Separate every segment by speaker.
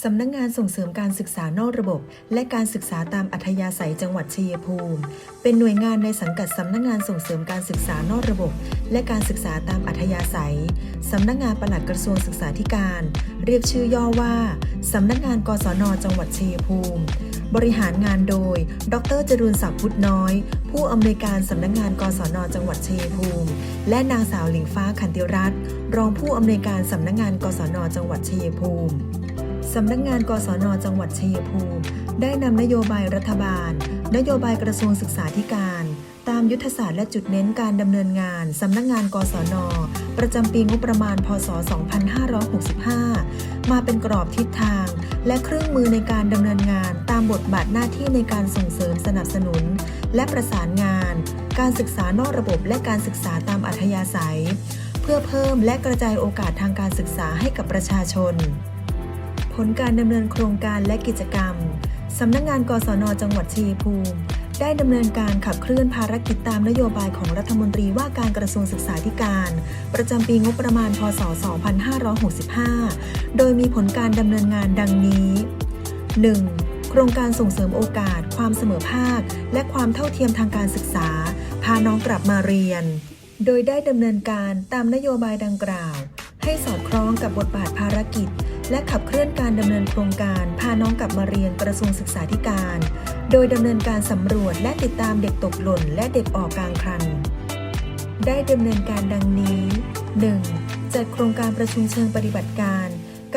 Speaker 1: สำนักงงานส่งเสริมการศึกษานอกระบบ และการศึกษาตามอัธยาศัยจังหวัดชัยภูมิ เป็นหน่วยงานในสังกัดสำนักงงานส่งเสริมการศึกษานอกระบบ และการศึกษาตามอัธยาศัย สำนักงานปลัดกระทรวงศึกษาธิการ เรียกชื่อย่อว่าสำนักงานกศนจังหวัดชัยภูมิ บริหารงานโดย ดรจรูนศักดิ์พุทธน้อย ผู้อำนวยการสำนักงานกศนจังหวัดชัยภูมิ และนางสาวหลิงฟ้าขันติรัตน์รองผู้อำนวยการสำนักงานกศนจังหวัดชัยภูมิ สำนักงานกศนจังหวัดชัยภูมิ ได้นำนโยบายรัฐบาล นโยบายกระทรวงศึกษาธิการ ตามยุทธศาสตร์และจุดเน้นการดำเนินงานสำนักงานกศน ประจำปีงบประมาณ พศ 2565 มาเป็นกรอบทิศทาง และเครื่องมือในการดำเนินงานตามบทบาทหน้าที่ในการส่งเสริมสนับสนุน และประสานงาน การศึกษานอกระบบและการศึกษาตามอัธยาศัย เพื่อเพิ่มและกระจายโอกาสทางการศึกษาให้กับประชาชน ผลการดำเนินโครงการและกิจกรรม สำนักงานกศนจังหวัดชัยภูมิ ได้ดำเนินการขับเคลื่อนภารกิจตามนโยบายของรัฐมนตรีว่าการกระทรวงศึกษาธิการ ประจำปีงบประมาณ พศ 2565 โดยมีผลการดำเนินงานดังนี้ 1. โครงการส่งเสริมโอกาส ความเสมอภาค และความเท่าเทียมทางการศึกษา พาน้องกลับมาเรียน โดยได้ดำเนินการตามนโยบายดังกล่าว ให้สอดคล้องกับบทบาทภารกิจ และขับเคลื่อนการดำเนินโครงการพาน้องกลับมาเรียนกระทรวงศึกษาธิการ โดยดำเนินการสำรวจและติดตามเด็กตกหล่นและเด็กออกกลางคัน ได้ดำเนินการดังนี้ 1. จัดโครงการประชุมเชิงปฏิบัติการ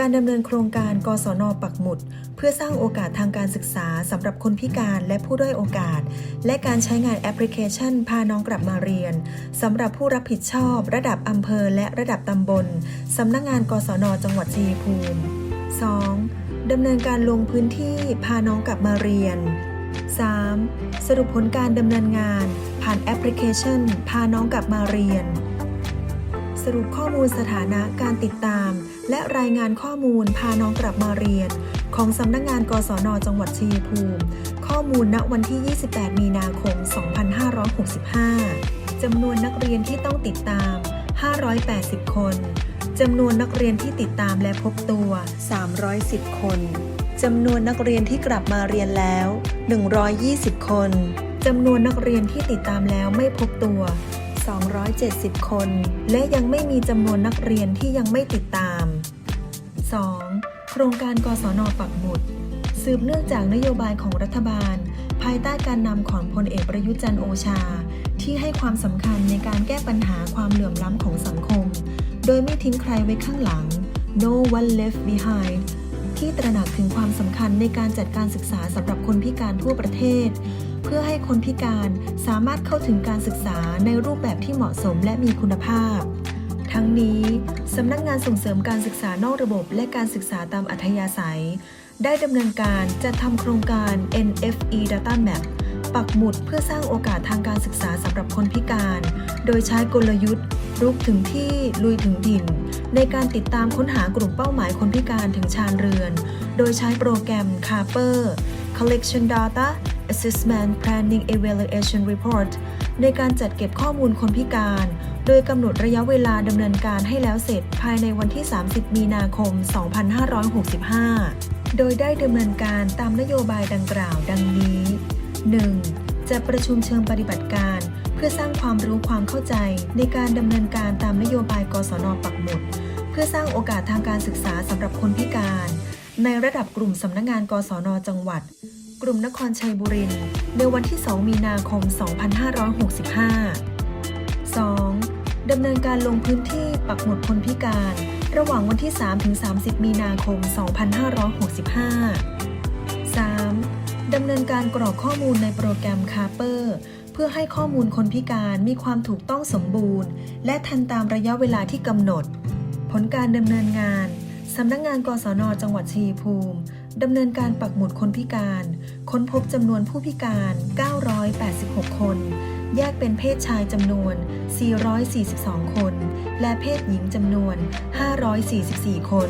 Speaker 1: การดำเนินโครงการกศนปักหมุด เพื่อสร้างโอกาสทางการศึกษาสำหรับคนพิการและผู้ด้อยโอกาส และการใช้งานแอปพลิเคชัน พาน้องกลับมาเรียนสำหรับผู้รับผิดชอบ ระดับอำเภอและระดับตำบลสำนักงานกศนจังหวัดชัยภูมิ 2. ดำเนินการลงพื้นที่พาน้องกลับมาเรียน 3. สรุปผลการดำเนินงาน ผ่านแอปพลิเคชัน พาน้องกลับมาเรียน สรุปข้อมูลสถานะการติดตาม และรายงานข้อมูลพาน้องกลับมาเรียน ของสำนักงานกศนจังหวัดชัยภูมิ ข้อมูลณวันที่ 28 มีนาคม 2565 จำนวนนักเรียนที่ต้องติดตาม 580 คน จำนวนนักเรียนที่ติดตามและพบตัว 310 คน จำนวนนักเรียนที่กลับมาเรียนแล้ว 120 คน จำนวนนักเรียนที่ติดตามแล้วไม่พบตัว 270 คน และยังไม่มีจำนวนนักเรียนที่ยังไม่ติดตาม 2. โครงการกศนปักหมุด สืบเนื่องจากนโยบายของรัฐบาล ภายใต้การนำของพลเอกประยุจันโอชา ที่ให้ความสำคัญในการแก้ปัญหาความเหลื่อมล้ำของสังคม โดยไม่ทิ้งใครไว้ข้างหลัง no one left behind ที่ตระหนักถึงความสำคัญในการจัดการศึกษาสำหรับคนพิการทั่วประเทศ เพื่อให้คนพิการสามารถเข้าถึงการศึกษาในรูปแบบที่เหมาะสมและมีคุณภาพ ทั้งนี้สำนักงานส่งเสริมการศึกษานอกระบบและการศึกษาตามอัธยาศัย ได้ดำเนินการจัดทำโครงการ NFE Data Map ปักหมุดเพื่อสร้างโอกาสทางการศึกษาสำหรับคนพิการ โดยใช้กลยุทธ์ รุกถึงที่ลุยถึงถิ่น ในการติดตามค้นหากลุ่มเป้าหมายคนพิการถึงชานเรือน โดยใช้โปรแกรม CARPER Collection Data Assessment Planning Evaluation Report ในการจัดเก็บข้อมูลคนพิการ โดยกำหนดระยะเวลาดำเนินการให้แล้วเสร็จภายในวันที่ 30 มีนาคม 2565 โดยได้ดำเนินการตามนโยบายดังกล่าวดังนี้ 1. จัดประชุมเชิงปฏิบัติการ เพื่อสร้างความรู้ความเข้าใจในการดำเนินการตามนโยบายกศนปักหมุด เพื่อสร้างโอกาสทางการศึกษาสำหรับคนพิการ ในระดับกลุ่มสำนักงานกศนจังหวัด กลุ่มนครชัยบุรีในวันที่ 2 มีนาคม 2565 2. ดำเนินการลงพื้นที่ปักหมุดคนพิการ ระหว่างวันที่ 3-30 มีนาคม 2565 3. ดำเนินการกรอกข้อมูลในโปรแกรม CARPER เพื่อให้ข้อมูลคนพิการมีความถูกต้องสมบูรณ์ และทันตามระยะเวลาที่กำหนด ผลการดำเนินงาน สำนักงงานกศนจังหวัดชัยภูมิดำเนินการปักหมุดคนพิการ ค้นพบจำนวนผู้พิการ 986 คน แยกเป็นเพศชายจำนวน 442 คน และเพศหญิงจำนวน 544 คน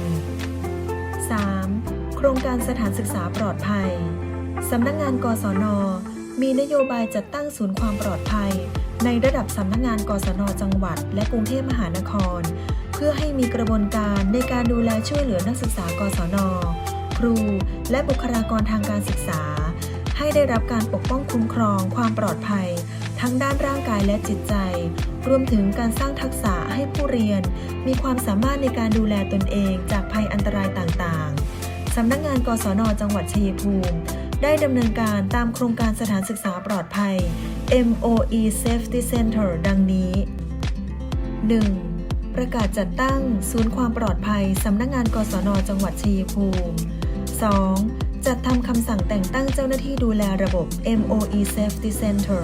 Speaker 1: 3. โครงการสถานศึกษาปลอดภัย สำนักงงานกศน มีนโยบายจัดตั้งศูนย์ความปลอดภัย ในระดับสำนักงงานกศนจังหวัด และกรุงเทพมหานคร เพื่อให้มีกระบวนการในการดูแลช่วยเหลือนักศึกษากศน ครู และบุคลากรทางการศึกษา ให้ได้รับการปกป้องคุ้มครอง ความปลอดภัย ทั้งด้านร่างกายและจิตใจ รวมถึงการสร้างทักษะให้ผู้เรียน มีความสามารถในการดูแลตนเองจากภัยอันตรายต่างๆ สำนักงานกศน จังหวัดชัยภูมิได้ดำเนินการตามโครงการสถานศึกษาปลอดภัย MOE Safety Center ดังนี้ 1. ประกาศจัดตั้งศูนย์ความปลอดภัยสำนักงานกศนจังหวัดชัยภูมิ 2. จัดทำคำสั่งแต่งตั้งเจ้าหน้าที่ดูแลระบบ MOE Safety Center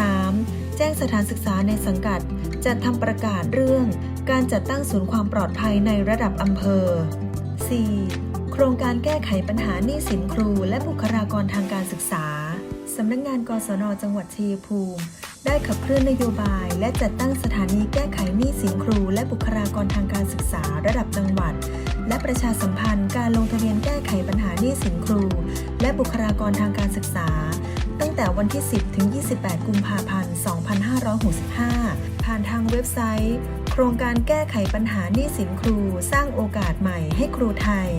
Speaker 1: 3. แจ้งสถานศึกษาในสังกัด จัดทำประกาศเรื่อง การจัดตั้งศูนย์ความปลอดภัยในระดับอำเภอ 4. โครงการแก้ไขปัญหาหนี้สินครูและบุคลากรทางการศึกษา สำนักงานกศนจังหวัดชัยภูมิ ได้ขับเคลื่อนนโยบาย และจัดตั้งสถานีแก้ไขหนี้สินครู และบุคลากรทางการศึกษาระดับจังหวัด และประชาสัมพันธ์การลงทะเบียนแก้ไขปัญหาหนี้สินครู และบุคลากรทางการศึกษา ตั้งแต่วันที่ 10 ถึง 28 กุมภาพันธ์ 2565 ผ่านทางเว็บไซต์ โครงการแก้ไขปัญหาหนี้สินครู สร้างโอกาสใหม่ให้ครูไทย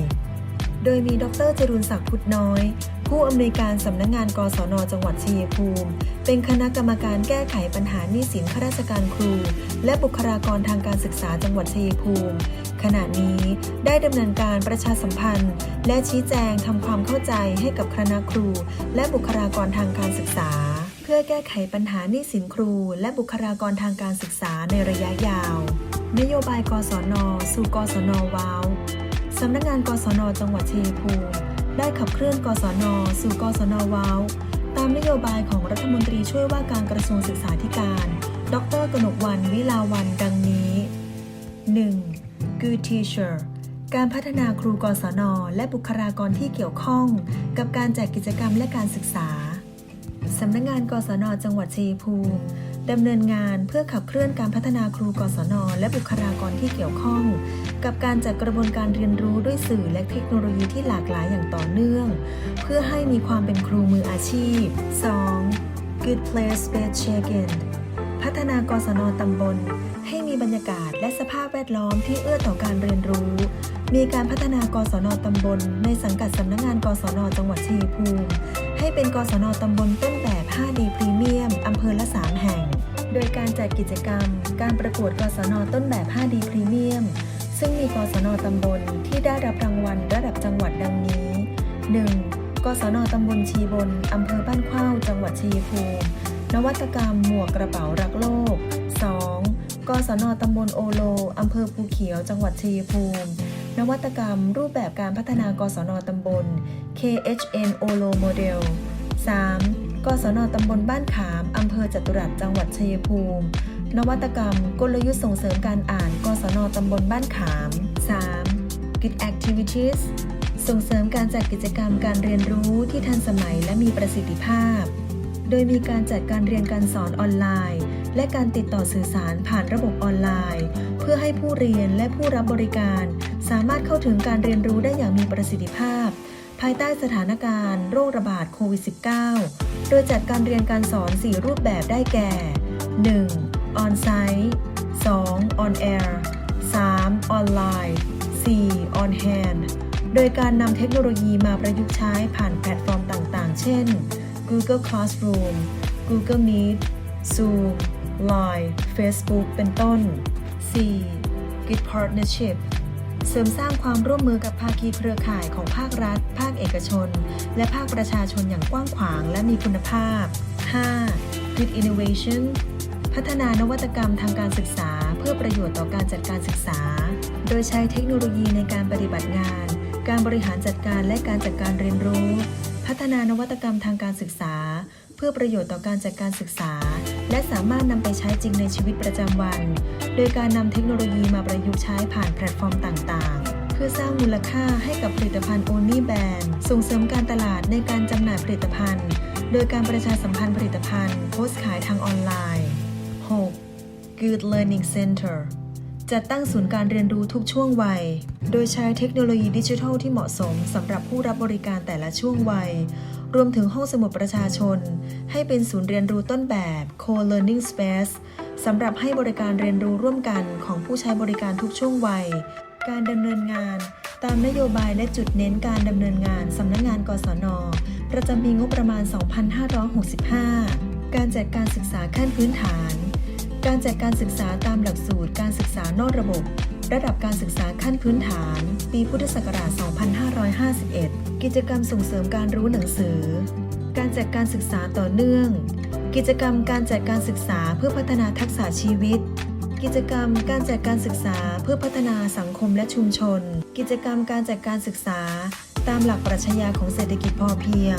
Speaker 1: โดยมีดรจรุนศักดิ์พุทธน้อย ผู้อำนวยการสำนักงงานกศนจังหวัดชัยภูมิ เป็นคณะกรรมการแก้ไขปัญหาหนี้สินข้าราชการครู และบุคลากรทางการศึกษาจังหวัดชัยภูมิ ขณะนี้ได้ดำเนินการประชาสัมพันธ์ และชี้แจงทำความเข้าใจให้กับคณะครู และบุคลากรทางการศึกษา เพื่อแก้ไขปัญหาหนี้สินครู และบุคลากรทางการศึกษาในระยะยาว นโยบายกศน สู่กศนว้าวสำนักงานกศน จังหวัดชัยภูมิ ได้ขับเคลื่อนกศน สู่กศนว้าวตามนโยบายของรัฐมนตรีช่วยว่าการกระทรวงศึกษาธิการ ดรกนกวันวิลาวันดังนี้ 1. Good Teacher การพัฒนาครูกศน และบุคลากรที่เกี่ยวข้อง กับการจัดกิจกรรมและการศึกษา สำนักงานกศน จังหวัดชัยภูมิ ดำเนินงานเพื่อขับเคลื่อนการพัฒนาครูกศน และบุคลากรที่เกี่ยวข้อง กับการจัดกระบวนการเรียนรู้ด้วยสื่อและเทคโนโลยีที่หลากหลายอย่างต่อเนื่อง เพื่อให้มีความเป็นครูมืออาชีพ 2. Good Place Space Check-in พัฒนากศนตำบล ให้มีบรรยากาศและสภาพแวดล้อมที่เอื้อต่อการเรียนรู้ มีการพัฒนากศนตำบล ในสังกัดสำนักงานกศนจังหวัดชัยภูมิ ให้เป็นกศนตำบลต้นแบบ 5D พรีเมียมอำเภอละ 3 แห่ง โดยการจัดกิจกรรม การประกวดกศนต้นแบบ 5D พรีเมียม ซึ่งมีกศนตำบลที่ได้รับรางวัลระดับจังหวัดดังนี้ 1. กศนตำบลชีบนอำเภอบ้านเข้าจังหวัดชัยภูมินวัตกรรมหมวกกระเป๋ารักโลก 2. กศนตำบลโอโลอำเภอภูเขียว จังหวัดชัยภูมินวัตกรรมรูปแบบการพัฒนากศนตำบล KHN Olo Model 3. กศนตำบลบ้านขาม อำเภอจตุรัสจังหวัดชัยภูมิ นวัตกรรม กลยุทธ์ส่งเสริมการอ่าน กศนตำบลบ้านขาม 3. Good Activities ส่งเสริมการจัดกิจกรรมการเรียนรู้ที่ทันสมัยและมีประสิทธิภาพ โดยมีการจัดการเรียนการสอนออนไลน์ และการติดต่อสื่อสารผ่านระบบออนไลน์ เพื่อให้ผู้เรียนและผู้รับบริการ สามารถเข้าถึงการเรียนรู้ได้อย่างมีประสิทธิภาพ ภายใต้สถานการณ์โรคระบาดโควิด -19 โดยจัดการเรียนการสอน 4 รูปแบบได้แก่ 1. On-site 2. On-air 3. Online 4. On-hand โดยการนำเทคโนโลยีมาประยุกต์ใช้ผ่านแพลตฟอร์มต่างๆ เช่น Google Classroom Google Meet Zoom Line Facebook เป็นต้น 4. Good Partnership เสริมสร้างความร่วมมือกับภาคีเครือข่ายของภาครัฐ ภาคเอกชน และภาคประชาชนอย่างกว้างขวางและมีคุณภาพ 5. Good Innovation พัฒนานวัตกรรมทางการศึกษา เพื่อประโยชน์ต่อการจัดการศึกษา โดยใช้เทคโนโลยีในการปฏิบัติงาน การบริหารจัดการและการจัดการเรียนรู้ พัฒนานวัตกรรมทางการศึกษา เพื่อประโยชน์ต่อการจัดการศึกษา และสามารถนำไปใช้จริงในชีวิตประจำวัน โดยการนำเทคโนโลยีมาประยุกต์ใช้ผ่านแพลตฟอร์มต่างๆเพื่อสร้างมูลค่าให้กับผลิตภัณฑ์ Only Brand ส่งเสริมการตลาดในการจำหน่ายผลิตภัณฑ์ โดยการประชาสัมพันธ์ผลิตภัณฑ์โพสต์ขายทางออนไลน์ 6. Good Learning Center จัดตั้งศูนย์การเรียนรู้ทุกช่วงวัย โดยใช้เทคโนโลยีดิจิทัลที่เหมาะสมสำหรับผู้รับบริการแต่ละช่วงวัย รวมถึงห้องสมุดประชาชน ให้เป็นศูนย์เรียนรู้ต้นแบบ Co-Learning Space สำหรับให้บริการเรียนรู้ร่วมกันของผู้ใช้บริการทุกช่วงวัย การดำเนินงาน ตามนโยบายและจุดเน้นการดำเนินงานสำนักงงาน กศน ประจำปีงบประมาณ 2565 การจัดการศึกษาขั้นพื้นฐาน การจัดการศึกษาตามหลักสูตรการศึกษานอกระบบ ระดับการศึกษาขั้นพื้นฐาน ปีพุทธศักราช 2551 กิจกรรมส่งเสริมการรู้หนังสือ การจัดการศึกษาต่อเนื่อง กิจกรรมการจัดการศึกษาเพื่อพัฒนาทักษะชีวิต กิจกรรมการจัดการศึกษาเพื่อพัฒนาสังคมและชุมชน กิจกรรมการจัดการศึกษา ตามหลักปรัชญาของเศรษฐกิจพอเพียง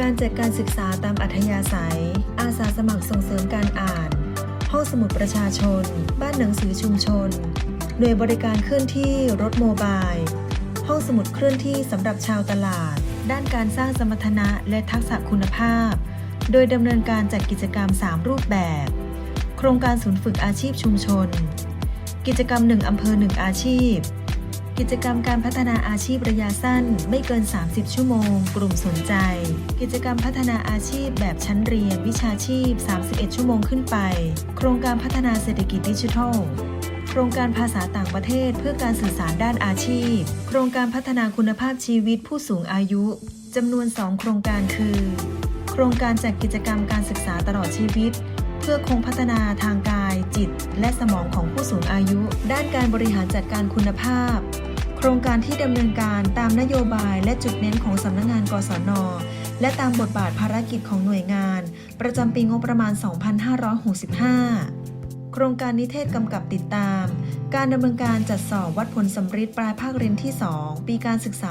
Speaker 1: การจัดการศึกษาตามอัธยาศัย อาสาสมัครส่งเสริมการอ่าน ห้องสมุดประชาชน บ้านหนังสือชุมชน หน่วยบริการเคลื่อนที่รถโมบาย ห้องสมุดเคลื่อนที่สำหรับชาวตลาด ด้านการสร้างสมรรถนะและทักษะคุณภาพ โดยดำเนินการจัดกิจกรรม 3 รูปแบบ โครงการศูนย์ฝึกอาชีพชุมชน กิจกรรม 1อำเภอ 1 อาชีพ กิจกรรมการพัฒนาอาชีพระยะสั้นไม่เกิน 30 ชั่วโมง กลุ่มสนใจ กิจกรรมพัฒนาอาชีพแบบชั้นเรียนวิชาชีพ 31 ชั่วโมงขึ้นไป โครงการพัฒนาเศรษฐกิจดิจิทัล ครงการภาษาต่างประเทศเพื่อการสื่อสารด้านอาชีพ โครงการพัฒนาคุณภาพชีวิตผู้สูงอายุจำนวน 2 โครงการคือ โครงการจัดกิจกรรมการศึกษาตลอดชีวิต เพื่อคงพัฒนาทางกาย จิต และสมองของผู้สูงอายุ ด้านการบริหารจัดการคุณภาพ โครงการที่ดำเนินการตามนโยบายและจุดเน้นของสำนักงงานกศนและตามบทบาทภารกิจของหน่วยงาน ประจำปีงบประมาณ 2565 โครงการนิเทศกำกับติดตาม การดำเนินการจัดสอบวัดผลสำริดปลายภาคเรียนที่ 2 ปีการศึกษา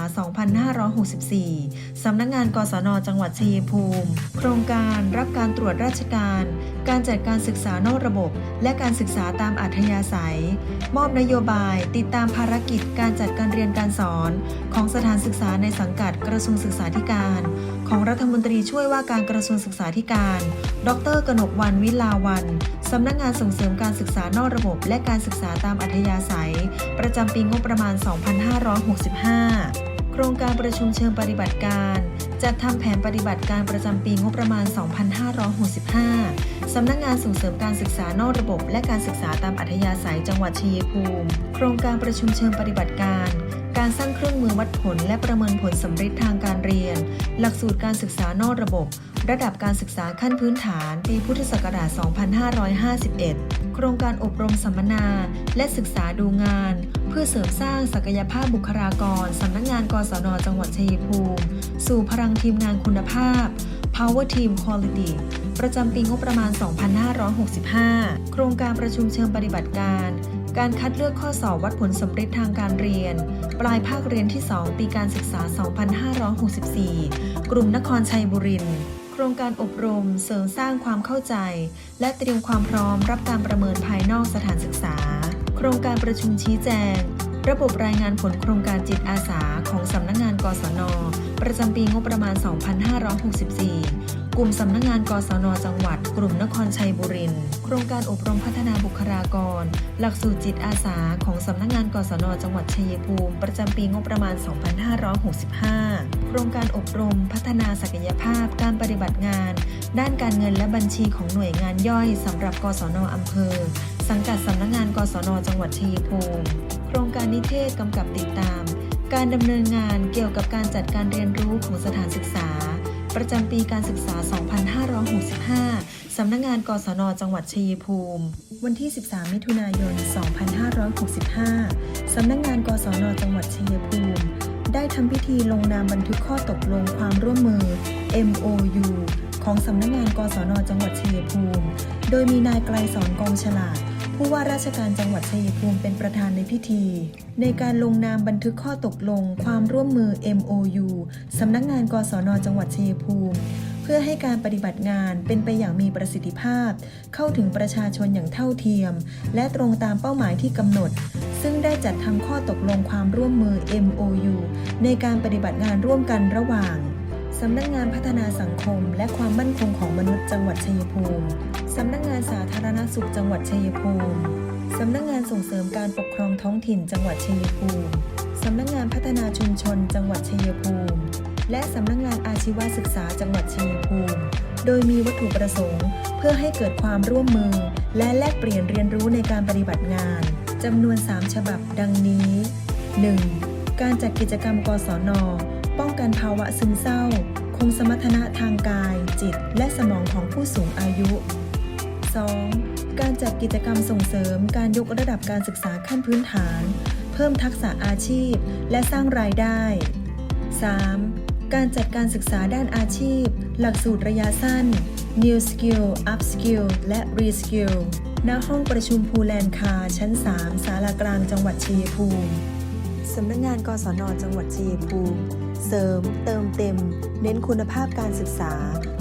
Speaker 1: 2564 สำนักงงานกศนจังหวัดชัยภูมิ โครงการรับการตรวจราชการ การจัดการศึกษานอกระบบ และการศึกษาตามอัธยาศัย มอบนโยบายติดตามภารกิจการจัดการเรียนการสอน ของสถานศึกษาในสังกัดกระทรวงศึกษาธิการ ของรัฐมนตรีช่วยว่าการกระทรวงศึกษาธิการ ดร กนกวันวิลาวันสำนักงานส่งเสริมการศึกษานอกระบบ และการศึกษาตามอัธยาศัย ประจำปีงบประมาณ 2565 โครงการประชุมเชิงปฏิบัติการจัดทำแผนปฏิบัติการประจำปีงบประมาณ 2565 สำนักงานส่งเสริมการศึกษานอกระบบ และการศึกษาตามอัธยาศัยจังหวัดชัยภูมิ โครงการประชุมเชิงปฏิบัติการ การสร้างเครื่องมือวัดผลและประเมินผลสำเร็จทางการเรียน หลักสูตรการศึกษานอกระบบ ระดับการศึกษาขั้นพื้นฐาน ปีพุทธศักราช 2551 โครงการอบรมสัมมนา และศึกษาดูงาน เพื่อเสริมสร้างศักยภาพบุคลากรสำนักงานกศนจังหวัดชัยภูมิ สู่พลังทีมงานคุณภาพ Power Team Quality ประจำปีงบประมาณ 2565 โครงการประชุมเชิงปฏิบัติการ การคัดเลือกข้อสอบวัดผลสำเร็จทางการเรียน ปลายภาคเรียนที่ 2 ปีการศึกษา 2564 กลุ่มนครชัยบุรีโครงการอบรมเสริมสร้างความเข้าใจ และเตรียมความพร้อมรับการประเมินภายนอกสถานศึกษา โครงการประชุมชี้แจง ระบบรายงานผลโครงการจิตอาสาของสำนักงานกศน ประจำปีงบประมาณ 2564 กลุ่มสำนักงานกศนจังหวัด กลุ่มนครชัยบุรีโครงการอบรมพัฒนาบุคลากร หลักสูตรจิตอาสาของสำนักงานกศนจังหวัดชัยภูมิ ประจำปีงบประมาณ 2565 โครงการอบรมพัฒนาศักยภาพการปฏิบัติงาน ด้านการเงินและบัญชีของหน่วยงานย่อยสำหรับกศนอำเภอ สังกัดสำนักงานกศนจังหวัดชัยภูมิ โครงการนิเทศกำกับติดตาม การดำเนินงานเกี่ยวกับการจัดการเรียนรู้ของสถานศึกษา ประจำปีการศึกษา 2565 สำนักงานกศน จังหวัดชัยภูมิ วันที่ 13 มิถุนายน 2565 สำนักงานกศน จังหวัดชัยภูมิ ได้ทำพิธีลงนามบันทึกข้อตกลงความร่วมมือ MOU ของสำนักงานกศน จังหวัดชัยภูมิ โดยมีนายไกลสอนกองฉลาด ผู้ว่าราชการจังหวัดชัยภูมิเป็นประธานในพิธี ในการลงนามบันทึกข้อตกลง ความร่วมมือ MOU สำนักงานกศนจังหวัดชัยภูมิ เพื่อให้การปฏิบัติงานเป็นไปอย่างมีประสิทธิภาพ เข้าถึงประชาชนอย่างเท่าเทียม และตรงตามเป้าหมายที่กำหนด ซึ่งได้จัดทำข้อตกลงความร่วมมือ MOU ในการปฏิบัติงานร่วมกันระหว่าง สำนักงานพัฒนาสังคม และความมั่นคงของมนุษย์จังหวัดชัยภูมิ สำนักงานสาธารณสุขจังหวัดชัยภูมิ สำนักงานส่งเสริมการปกครองท้องถิ่นจังหวัดชัยภูมิ สำนักงานพัฒนาชุมชน จังหวัดชัยภูมิ และสำนักงานอาชีวศึกษาจังหวัดชัยภูมิ โดยมีวัตถุประสงค์ เพื่อให้เกิดความร่วมมือ และแลกเปลี่ยนเรียนรู้ในการปฏิบัติงานจำนวน 3 ฉบับ ดังนี้ 1. กการจัดกิจกรรมกศน ป้องกันภาวะซึมเศร้า คงสมรรถนะทางกาย จิต และสมองของผู้สูงอายุ 2. การจัดกิจกรรมส่งเสริมการยกระดับการศึกษาขั้นพื้นฐาน เพิ่มทักษะอาชีพ และสร้างรายได้ 3. การจัดการศึกษาด้านอาชีพ หลักสูตรระยะสั้น New Skill Up Skill และ Reskill ณ ห้องประชุมภูแลนคาชั้น 3 ศาลากลางจังหวัดชัยภูมิ สำนักงงานกศนจังหวัดชัยภูมิ เสริม เติมเต็ม เน้นคุณภาพการศึกษา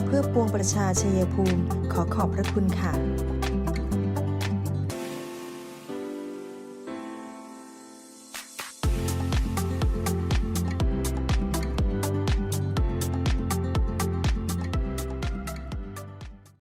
Speaker 1: เพื่อปวงประชาชัยภูมิ ขอขอบพระคุณค่ะ